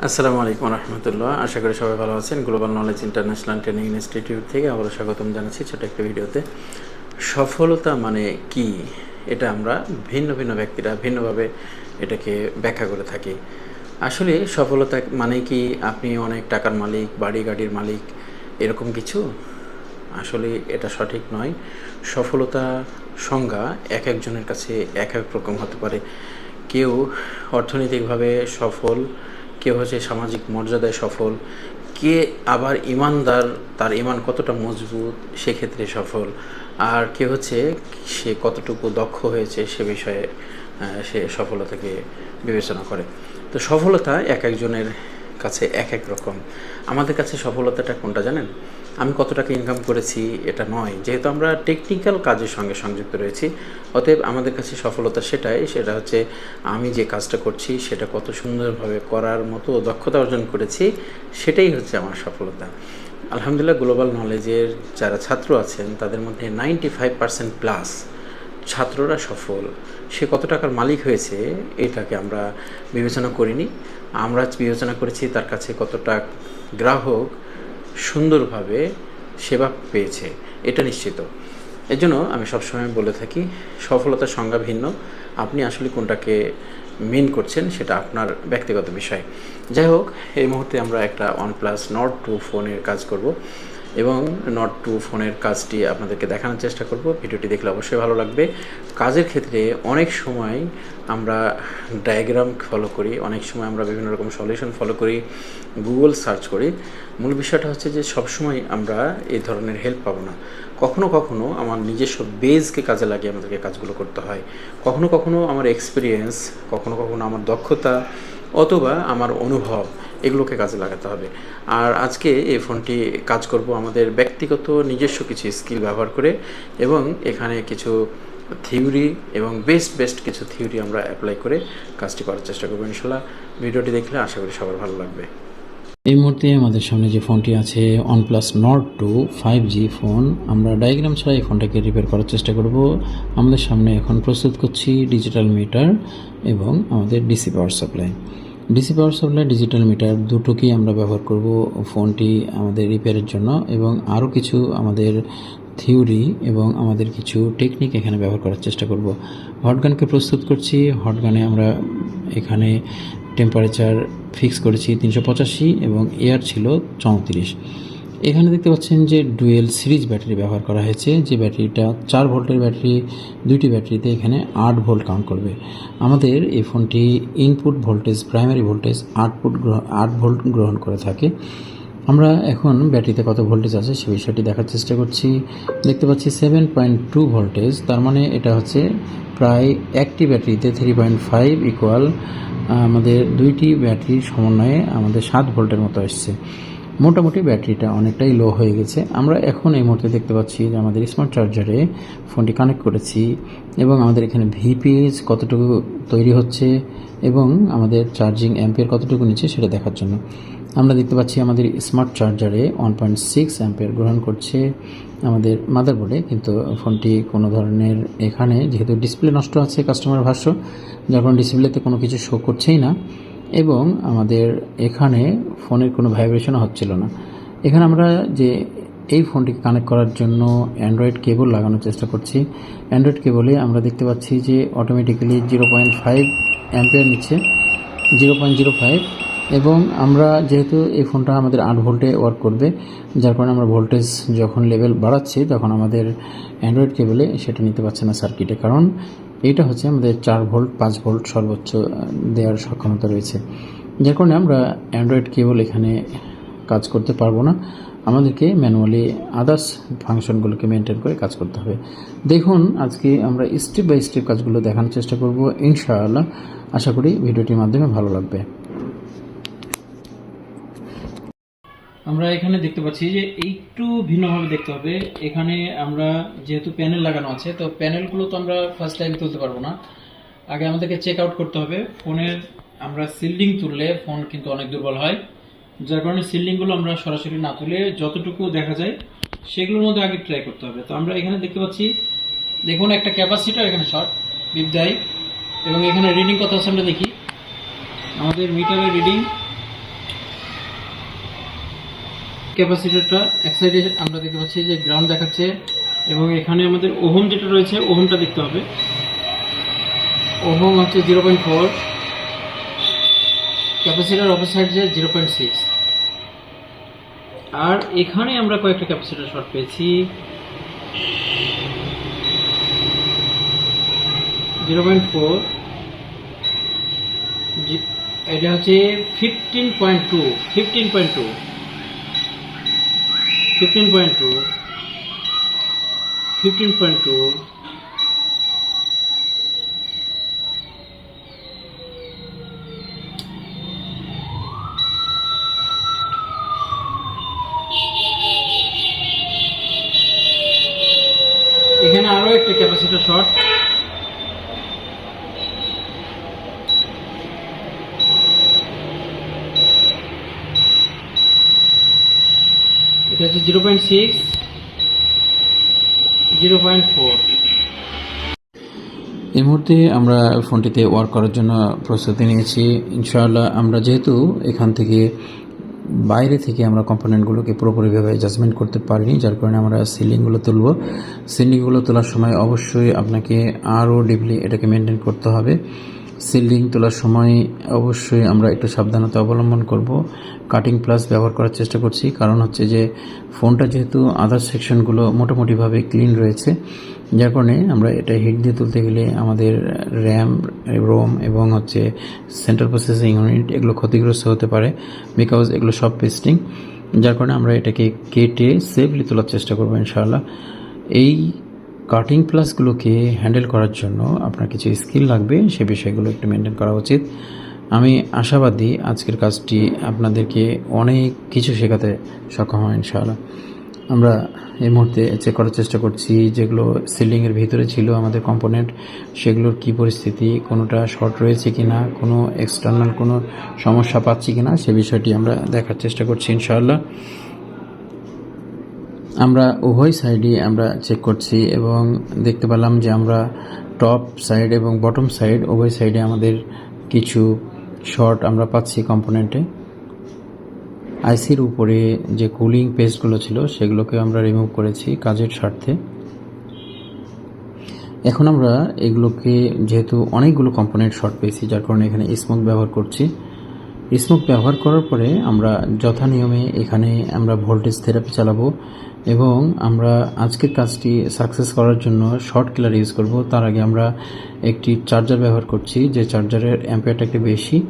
আসসালামু আলাইকুম রহমতুল্লাহ। আশা করি সবাই ভালো আছেন। Global knowledge international training institute থেকে আবারও স্বাগতম জানাচ্ছি ছোট একটা ভিডিওতে। সফলতা মানে কি? এটা আমরা ভিন্ন ভিন্ন ব্যক্তিরা ভিন্নভাবে এটাকে ব্যাখ্যা করে থাকি। আসলে সফলতা মানে কি? আপনি অনেক টাকার মালিক, বাড়ি গাড়ির মালিক, এরকম কিছু? আসলে এটা সঠিক নয়। সফলতা সংজ্ঞা এক একজনের কাছে এক এক রকম হতে পারে। কেউ অর্থনৈতিকভাবে সফল কেউ হচ্ছে সামাজিক মর্যাদায় সফল, কে আবার ইমানদার, তার ইমান কতটা মজবুত, সেক্ষেত্রে সফল, আর কে হচ্ছে সে কতটুকু দক্ষ হয়েছে সে বিষয়ে সে সফলতাকে বিবেচনা করে। তো সফলতা এক একজনের কাছে এক এক রকম। আমাদের কাছে সফলতাটা কোনটা জানেন? আমি কত টাকা ইনকাম করেছি, এটা নয়। যেহেতু আমরা টেকনিক্যাল কাজের সঙ্গে সংযুক্ত রয়েছি, অতএব আমাদের কাছে সফলতা সেটাই, সেটা হচ্ছে আমি যে কাজটা করছি, সেটা কত সুন্দরভাবে করার মতো দক্ষতা অর্জন করেছি, সেটাই হচ্ছে আমার সফলতা। আলহামদুলিল্লাহ গ্লোবাল নলেজের যারা ছাত্র আছেন, তাদের মধ্যে নাইনটি ফাইভ পার্সেন্ট প্লাস ছাত্ররা সফল। সে কত টাকার মালিক হয়েছে, এটাকে আমরা বিবেচনা করিনি। আমরা বিবেচনা করেছি তার কাছে কতটা গ্রাহক সুন্দরভাবে সেবা পেয়েছে, এটা নিশ্চিত। এর জন্য আমি সবসময় বলে থাকি, সফলতার সংজ্ঞা ভিন্ন। আপনি আসলে কোনটাকে মেন করছেন সেটা আপনার ব্যক্তিগত বিষয়। যাই হোক, এই মুহূর্তে আমরা একটা ওয়ান প্লাস নট টু ফোনের কাজ করব। এবং নট টু ফোনের কাজটি আপনাদেরকে দেখানোর চেষ্টা করব। ভিডিওটি দেখলে অবশ্যই ভালো লাগবে। কাজের ক্ষেত্রে অনেক সময় আমরা ডায়াগ্রাম ফলো করি, অনেক সময় আমরা বিভিন্ন রকম সলিউশন ফলো করি গুগল সার্চ করি। মূল বিষয়টা হচ্ছে যে সবসময় আমরা এই ধরনের হেল্প পাবো না। কখনো কখনো আমার নিজস্ব বেজকে কাজে লাগিয়ে আমাদেরকে কাজগুলো করতে হয়। কখনো কখনো আমার এক্সপিরিয়েন্স কখনো কখনো আমার দক্ষতা, অথবা আমার অনুভব এগুলোকে কাজে লাগাতে হবে। আর আজকে এই ফোনটি কাজ করব আমাদের ব্যক্তিগত নিজস্ব কিছু স্কিল ব্যবহার করে এবং এখানে কিছু থিওরি এবং বেস্ট বেস্ট কিছু থিওরি আমরা অ্যাপ্লাই করে কাজটি করার চেষ্টা করব ইনশাল্লাহ। ভিডিওটি দেখলে আশা করি সবার ভালো লাগবে। এই মুহূর্তে আমাদের সামনে যে ফোনটি আছে, OnePlus Nord two five G phone আমরা ডায়াগ্রাম ছাড়া এই ফোনটাকে রিপেয়ার করার চেষ্টা করব। আমাদের সামনে এখন প্রস্তুত করছি ডিজিটাল মিটার এবং আমাদের DC power supply DC power supply digital meter দুটোকেই আমরা ব্যবহার করব ফোনটি আমাদের রিপেয়ারের জন্য এবং আরও কিছু আমাদের থিওরি এবং আমাদের কিছু টেকনিক এখানে ব্যবহার করার চেষ্টা করব। হটগানকে প্রস্তুত করছি। হটগানে আমরা এখানে টেম্পারেচার ফিক্স করেছি তিনশো পঁচাশি এবং এয়ার ছিল চৌত্রিশ। এখানে দেখতে পাচ্ছেন যে ডুয়েল সিরিজ ব্যাটারি ব্যবহার করা হয়েছে, যে ব্যাটারিটা চার ভোল্টের ব্যাটারি, দুইটি ব্যাটারিতে এখানে আট ভোল্ট কাউন্ট করবে। আমাদের এই ফোনটি ইনপুট ভোল্টেজ, প্রাইমারি ভোল্টেজ আট ফুট আট ভোল্ট গ্রহণ করে থাকে। আমরা এখন ব্যাটারিতে কত ভোল্টেজ আছে সে বিষয়টি দেখার চেষ্টা করছি। দেখতে পাচ্ছি সেভেন পয়েন্ট টু ভোল্টেজ, তার মানে এটা হচ্ছে প্রায় একটি ব্যাটারিতে থ্রি পয়েন্ট ফাইভ ইকুয়াল আমাদের দুইটি ব্যাটারির সমন্বয়ে আমাদের সাত ভোল্টের মতো আসছে। মোটামুটি ব্যাটারিটা অনেকটাই লো হয়ে গেছে। আমরা এখন এই মুহূর্তে দেখতে পাচ্ছি যে আমাদের স্মার্ট চার্জারে ফোনটি কানেক্ট করেছি এবং আমাদের এখানে ভিপিএস কতটুকু তৈরি হচ্ছে এবং আমাদের চার্জিং অ্যাম্পের কতটুকু নিচ্ছে সেটা দেখার জন্য। আমরা দেখতে পাচ্ছি আমাদের স্মার্ট চার্জারে ওয়ান পয়েন্ট সিক্স অ্যাম্পিয়ার গ্রহণ করছে আমাদের মাদারবোর্ডে কিন্তু ফোনটি কোনো ধরনের এখানে যেহেতু ডিসপ্লে নষ্ট আছে কাস্টমার ভাষ্য যার ডিসপ্লেতে কোনো কিছু শো করছেই না এবং আমাদের এখানে ফোনের কোনো ভাইব্রেশনও হচ্ছিল না। এখানে আমরা যে এই ফোনটিকে কানেক্ট করার জন্য অ্যান্ড্রয়েড কেবল লাগানোর চেষ্টা করছি। অ্যান্ড্রয়েড কেবলে আমরা দেখতে পাচ্ছি যে automatically zero point five ampere নিচ্ছে জিরো পয়েন্ট জিরো ফাইভ এবং আমরা যেহেতু এই ফোনটা আমাদের আট ভোল্টে ওয়ার্ক করবে, যার কারণে আমরা ভোল্টেজ যখন লেভেল বাড়াচ্ছি, তখন আমাদের অ্যান্ড্রয়েড কেবলে সেটা নিতে পারছে না সার্কিটে কারণ এইটা হচ্ছে আমাদের চার ভোল্ট, পাঁচ ভোল্ট সর্বোচ্চ দেওয়ার সক্ষমতা রয়েছে। যার কারণে আমরা অ্যান্ড্রয়েড কেবল এখানে কাজ করতে পারব না। আমাদেরকে ম্যানুয়ালি আদার্স ফাংশনগুলোকে মেনটেন করে কাজ করতে হবে। দেখুন, আজকে আমরা স্টেপ বাই স্টেপ কাজগুলো দেখানোর চেষ্টা করব, ইনশাআল্লাহ। আশা করি ভিডিওটির মাধ্যমে ভালো লাগবে। আমরা এখানে দেখতে পাচ্ছি যে একটু ভিন্নভাবে দেখতে হবে। এখানে আমরা যেহেতু প্যানেল লাগানো আছে, তো প্যানেলগুলো তো আমরা ফার্স্ট টাইম তুলতে পারব না। আগে আমাদেরকে চেক আউট করতে হবে। ফোনের আমরা সিল্ডিং তুললে ফোন কিন্তু অনেক দুর্বল হয়। যার কারণে সিল্ডিংগুলো আমরা সরাসরি না তুলে যতটুকু দেখা যায়, সেগুলোর মধ্যে আগে ট্রাই করতে হবে। তো আমরা এখানে দেখতে পাচ্ছি, দেখুন একটা ক্যাপাসিটার এখানে শর্ট বিদ্যায়। এবং এখানে রিডিং কত আছে, আমরা দেখি। আমাদের মিটারের রিডিং ক্যাপাসিটরটা এক সাইডে আমরা দেখতে পাচ্ছি যে গ্রাউন্ড দেখাচ্ছে এবং এখানে আমাদের ওহম যেটা রয়েছে, ওহমটা দেখতে হবে। ওহম হচ্ছে জিরো পয়েন্ট ফোর ক্যাপাসিটার অপর সাইড যে জিরো পয়েন্ট সিক্স আর এখানে আমরা কয়েকটা ক্যাপাসিটার শর্ট পেয়েছি। জিরো পয়েন্ট ফোর এটা হচ্ছে fifteen point two fifteen point two 15.2 15.2 zero point six, zero point four. এই মুহূর্তে আমরা ফোনটিতে ওয়ার্ক করার জন্য প্রস্তুতি নিয়েছি। ইনশাআল্লাহ আমরা যেহেতু এখান থেকে বাইরে থেকে আমরা কম্পোনেন্টগুলোকে পুরোপুরিভাবে অ্যাডজাস্টমেন্ট করতে পারিনি, যার কারণে আমরা সিলিংগুলো তুলব। সিলিংগুলো তোলার সময় অবশ্যই আপনাকে আরও ডিপলি এটাকে মেনটেন করতে হবে। সিলিং তোলার সময় অবশ্যই আমরা একটু সাবধানতা অবলম্বন করব। কাটিং প্লাস ব্যবহার করার চেষ্টা করছি। কারণ হচ্ছে যে ফোনটা যেহেতু আদার সেকশনগুলো মোটামুটিভাবে ক্লিন রয়েছে, যার কারণে আমরা এটা হিট দিয়ে তুলতে গেলে আমাদের র্যাম রোম এবং হচ্ছে সেন্ট্রাল প্রসেসিং ইউনিট এগুলো ক্ষতিগ্রস্ত হতে পারে বিকজ এগুলো সব পেস্টিং যার কারণে আমরা এটাকে কেটে সেফলি তোলার চেষ্টা করব ইনশাআল্লাহ। এই কাটিং প্লাসগুলোকে হ্যান্ডেল করার জন্য আপনার কিছু স্কিল লাগবে, সে বিষয়গুলো একটু মেনটেন করা উচিত। আমি আশাবাদী আজকের কাজটি আপনাদেরকে অনেক কিছু শেখাতে সক্ষম হয় ইনশাআল্লাহ। আমরা এই মুহূর্তে চেক করার চেষ্টা করছি যেগুলো সিলিংয়ের ভিতরে ছিল আমাদের কম্পোনেন্ট সেগুলোর কি পরিস্থিতি, কোনোটা শর্ট রয়েছে কি না কোনো এক্সটার্নাল কোনো সমস্যা পাচ্ছি কি না সে বিষয়টি আমরা দেখার চেষ্টা করছি ইনশাআল্লাহ। আমরা উভয় সাইডই আমরা চেক করছি এবং দেখতে পেলাম যে আমরা টপ সাইড এবং বটম সাইড উভয় সাইডে আমাদের কিছু শর্ট আমরা পাচ্ছি কম্পোনেন্টে আইসির উপরে যে কুলিং পেস্টগুলো ছিল সেগুলোকে আমরা রিমুভ করেছি কাজের স্বার্থে। এখন আমরা এগুলোকে যেহেতু অনেকগুলো কম্পোনেন্ট শর্ট পেয়েছি, যার কারণে এখানে স্মোক ব্যবহার করছি। স্মোক ব্যবহার করার পরে আমরা যথা নিয়মে এখানে আমরা ভোল্টেজ থেরাপি চালাবো। এবং আমরা আজকের কাজটি সাকসেস করার জন্য শর্ট কিলার ইউজ করব। তার আগে আমরা একটি চার্জার ব্যবহার করছি, যে চার্জারের অ্যাম্পিয়ারটা একটু বেশি।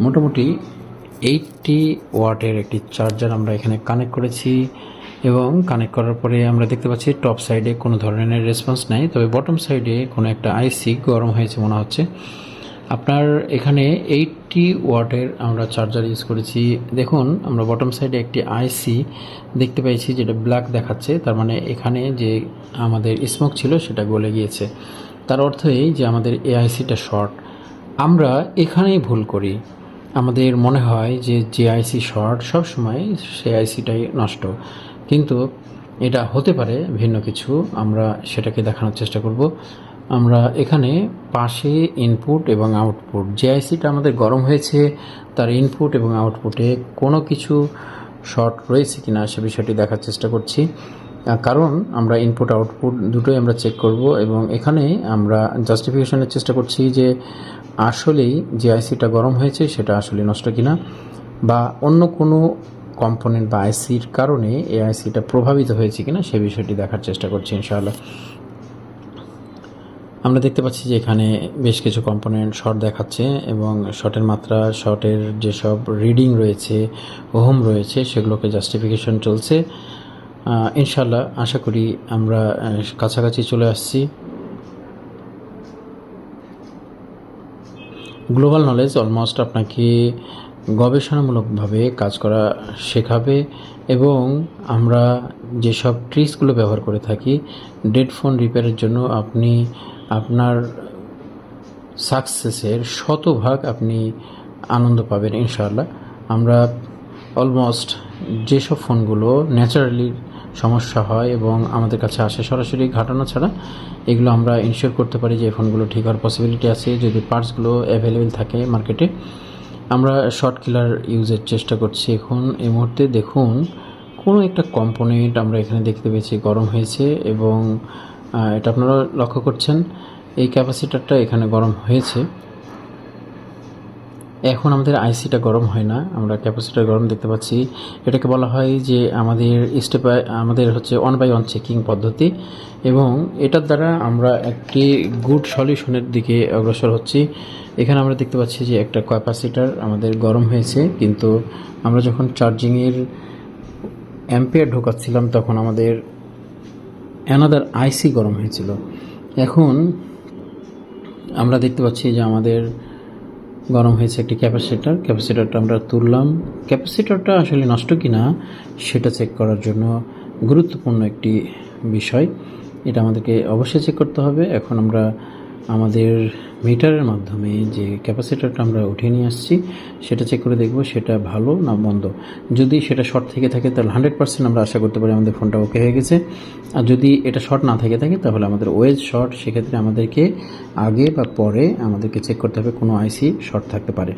মোটামুটি এইটটি ওয়াটের একটি চার্জার আমরা এখানে কানেক্ট করেছি এবং কানেক্ট করার পরে আমরা দেখতে পাচ্ছি টপ সাইডে কোনো ধরনের রেসপন্স নাই। তবে বটম সাইডে কোনো একটা আইসি গরম হয়েছে মনে হচ্ছে। আপনার এখানে এইটটি ওয়াটের আমরা চার্জার ইউজ করেছি। দেখুন, আমরা বটম সাইডে একটি আইসি দেখতে পেয়েছি, যেটা ব্ল্যাক দেখাচ্ছে। তার মানে এখানে যে আমাদের স্মোক ছিল, সেটা গলে গিয়েছে। তার অর্থ এই যে আমাদের এই আইসিটা শর্ট আমরা এখানেই ভুল করি। আমাদের মনে হয় যে যে আইসি শর্ট সবসময় সেই আইসিটাই নষ্ট। কিন্তু এটা হতে পারে ভিন্ন কিছু। আমরা সেটাকে দেখানোর চেষ্টা করব। আমরা এখানে পাশে ইনপুট এবং আউটপুট যে আইসিটা আমাদের গরম হয়েছে, তার ইনপুট এবং আউটপুটে কোনো কিছু শর্ট রয়েছে কিনা সে বিষয়টি দেখার চেষ্টা করছি। কারণ আমরা ইনপুট আউটপুট দুটোই আমরা চেক করব এবং এখানে আমরা জাস্টিফিকেশনের চেষ্টা করছি যে আসলেই যে আইসিটা গরম হয়েছে, সেটা আসলে নষ্ট কিনা বা অন্য কোনো কম্পোনেন্ট বা আইসির কারণে এই আইসিটা প্রভাবিত হয়েছে কিনা সে বিষয়টি দেখার চেষ্টা করছি ইনশাআল্লাহ। আমরা দেখতে পাচ্ছি যে এখানে বেশ কিছু কম্পোনেন্ট শর্ট দেখাচ্ছে এবং শর্টের মাত্রা শর্টের যেসব রিডিং রয়েছে, ওহম রয়েছে, সেগুলোকে জাস্টিফিকেশন চলছে। ইনশাল্লাহ আশা করি আমরা কাছাকাছি চলে আসছি। গ্লোবাল নলেজ অলমোস্ট আপনাকে গবেষণামূলকভাবে কাজ করা শেখাবে এবং আমরা যেসব ট্রিক্সগুলো ব্যবহার করে থাকি, ডেড ফোন রিপেয়ারের জন্য আপনি আপনার সাকসেসের শতভাগ আপনি আনন্দ পাবেন ইনশাআল্লাহ। আমরা অলমোস্ট যেসব ফোনগুলো ন্যাচারালি সমস্যা হয় এবং আমাদের কাছে আসে সরাসরি ঘাটানো ছাড়া, এগুলো আমরা ইনশিওর করতে পারি যে ফোনগুলো ঠিক হওয়ার পসিবিলিটি আছে। যদি পার্টসগুলো অ্যাভেলেবেল থাকে মার্কেটে আমরা শর্ট কিলার ইউজের চেষ্টা করছি এখন। এই মুহূর্তে দেখুন, কোনো একটা কম্পোনেন্ট আমরা এখানে দেখতে পেয়েছি, গরম হয়েছে এবং এটা আপনারা লক্ষ্য করছেন, এই ক্যাপাসিটারটা এখানে গরম হয়েছে। এখন আমাদের আইসিটা গরম হয় না, আমরা ক্যাপাসিটার গরম দেখতে পাচ্ছি। এটাকে বলা হয় যে আমাদের স্টেপ আমাদের হচ্ছে ওয়ান বাই ওয়ান চেকিং পদ্ধতি এবং এটার দ্বারা আমরা একটি গুড সলিউশনের দিকে অগ্রসর হচ্ছি। এখানে আমরা দেখতে পাচ্ছি যে একটা ক্যাপাসিটার আমাদের গরম হয়েছে, কিন্তু আমরা যখন চার্জিংয়ের অ্যাম্পিয়ার ঢোকাচ্ছিলাম, তখন আমাদের অ্যানাদার আইসি গরম হয়েছিল। এখন আমরা দেখতে পাচ্ছি যে আমাদের গরম হয়েছে একটি ক্যাপাসিটার। ক্যাপাসিটারটা আমরা তুললাম। ক্যাপাসিটারটা আসলে নষ্ট কি না সেটা চেক করার জন্য গুরুত্বপূর্ণ একটি বিষয়। এটা আমাদেরকে অবশ্যই চেক করতে হবে। এখন আমরা আমাদের মিটারের মাধ্যমে যে ক্যাপাসিটারটা আমরা উঠিয়ে নিয়ে আসছি, সেটা চেক করে দেখব সেটা ভালো না বন্ধ যদি সেটা শর্ট থেকে থাকে, তাহলে হান্ড্রেড পার্সেন্ট আমরা আশা করতে পারি আমাদের ফোনটা ওকে হয়ে গেছে। আর যদি এটা শর্ট না থেকে থাকে, তাহলে আমাদের ওয়েজ শর্ট সেক্ষেত্রে আমাদেরকে আগে বা পরে আমাদেরকে চেক করতে হবে, কোনো আইসি শর্ট থাকতে পারে।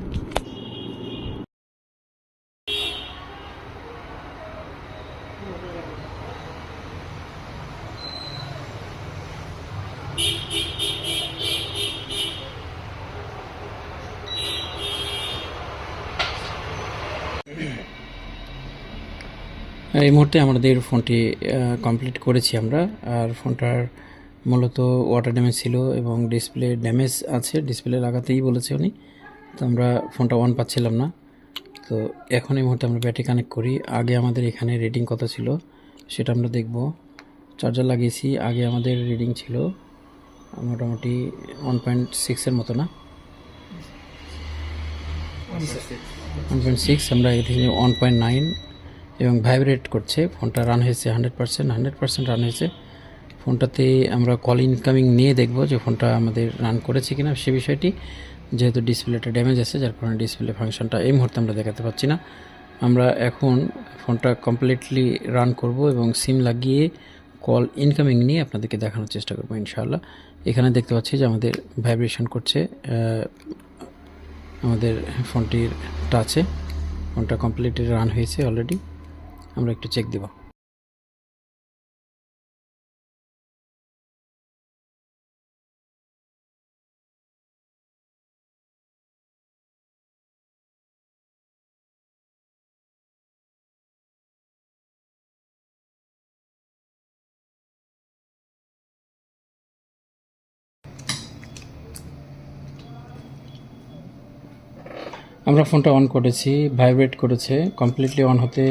এই মুহূর্তে আমাদের ফোনটি কমপ্লিট করেছি আমরা। আর ফোনটার মূলত ওয়াটার ড্যামেজ ছিল এবং ডিসপ্লে ড্যামেজ আছে। ডিসপ্লে লাগাতেই বলেছে উনি। তো আমরা ফোনটা অন পাচ্ছিলাম না। তো এখন এই মুহূর্তে আমরা ব্যাটারি কানেক্ট করি। আগে আমাদের এখানে রেটিং কত ছিল সেটা আমরা দেখব। চার্জার লাগিয়েছি। আগে আমাদের রিডিং ছিল মোটামুটি ওয়ান পয়েন্ট সিক্সের মতো না? ওয়ান পয়েন্ট সিক্স আমরা এখানে ওয়ান পয়েন্ট নাইন এবং ভাইব্রেট করছে, ফোনটা রান হয়েছে hundred percent hundred percent run হয়েছে। ফোনটাতে আমরা কল ইনকামিং নিয়ে দেখব যে ফোনটা আমাদের রান করেছে কিনা সে বিষয়টি। যেহেতু ডিসপ্লেটা ড্যামেজ আছে, যার কারণে ডিসপ্লে ফাংশনটা এই মুহূর্তে আমরা দেখাতে পাচ্ছি না। আমরা এখন ফোনটা কমপ্লিটলি রান করব এবং সিম লাগিয়ে কল ইনকামিং নিয়ে আপনাদেরকে দেখানোর চেষ্টা করব ইনশাআল্লাহ। এখানে দেখতে পাচ্ছি যে আমাদের ভাইব্রেশন করছে আমাদের ফোনটির টাচে ফোনটা কমপ্লিটলি রান হয়েছে অলরেডি আমরা একটু চেক দেব। আমরা ফোনটা অন করেছি ভাইব্রেট করেছে কমপ্লিটলি অন হতে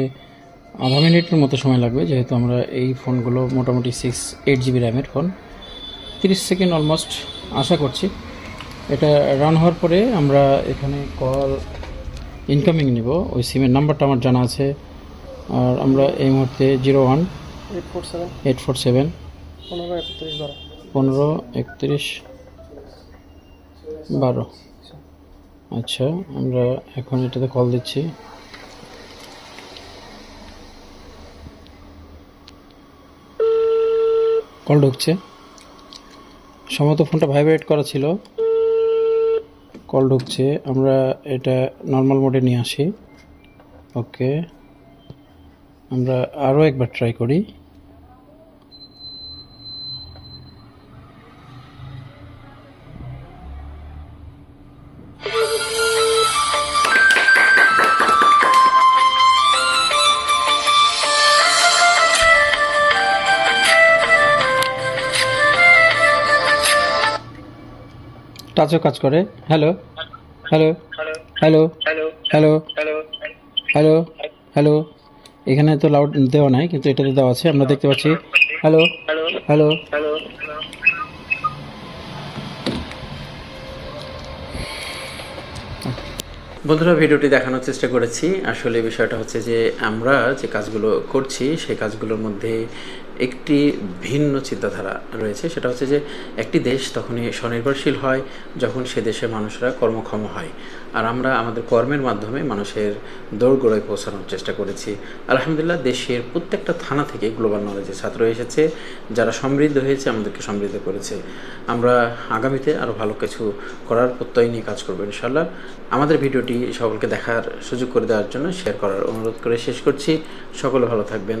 আধা মিনিটের মতো সময় লাগবে যেহেতু আমরা এই ফোনগুলো মোটামুটি সিক্স এইট জিবি র্যামের ফোন। তিরিশ সেকেন্ড অলমোস্ট আশা করছি। এটা রান হওয়ার পরে আমরা এখানে কল ইনকামিং নিব। ওই সিমের নাম্বারটা আমার জানা আছে। আর আমরা এই মুহূর্তে zero one eight four seven eight four seven পনেরো একত্রিশ বারো। পনেরো একত্রিশ বারো। আচ্ছা আমরা এখন এটাতে কল দিচ্ছি। কল ঢুকছে। সম্ভবত ফোনটা ভাইব্রেট করা ছিল। কল ঢুকছে। আমরা এটা নর্মাল মোডে নিয়ে আসি। ওকে আমরা আরও একবার ট্রাই করি। টাচও কাজ করে। Hello hello hello hello hello hello এখানে তো লাউড দেওয়া নাই, কিন্তু এটাতে দেওয়া আছে, আমরা দেখতে পাচ্ছি। হ্যালো হ্যালো বন্ধুরা, ভিডিওটি দেখানোর চেষ্টা করেছি। আসলে বিষয়টা হচ্ছে যে আমরা যে কাজগুলো করছি, সেই কাজগুলোর মধ্যে একটি ভিন্ন চিন্তাধারা রয়েছে। সেটা হচ্ছে যে একটি দেশ তখনই স্বনির্ভরশীল হয় যখন সে দেশের মানুষরা কর্মক্ষম হয়। আর আমরা আমাদের কর্মের মাধ্যমে মানুষের দৌড়গোড়ায় পৌঁছানোর চেষ্টা করেছি। আলহামদুলিল্লাহ, দেশের প্রত্যেকটা থানা থেকে গ্লোবাল নলেজের ছাত্র এসেছে, যারা সমৃদ্ধ হয়েছে, আমাদেরকে সমৃদ্ধ করেছে। আমরা আগামীতে আরও ভালো কিছু করার প্রত্যয় নিয়ে কাজ করব ইনশাল্লাহ আমাদের ভিডিওটি ভিডিওটি সকলকে দেখার সুযোগ করে দেওয়ার জন্য শেয়ার করার অনুরোধ করে শেষ করছি। সকলে ভালো থাকবেন।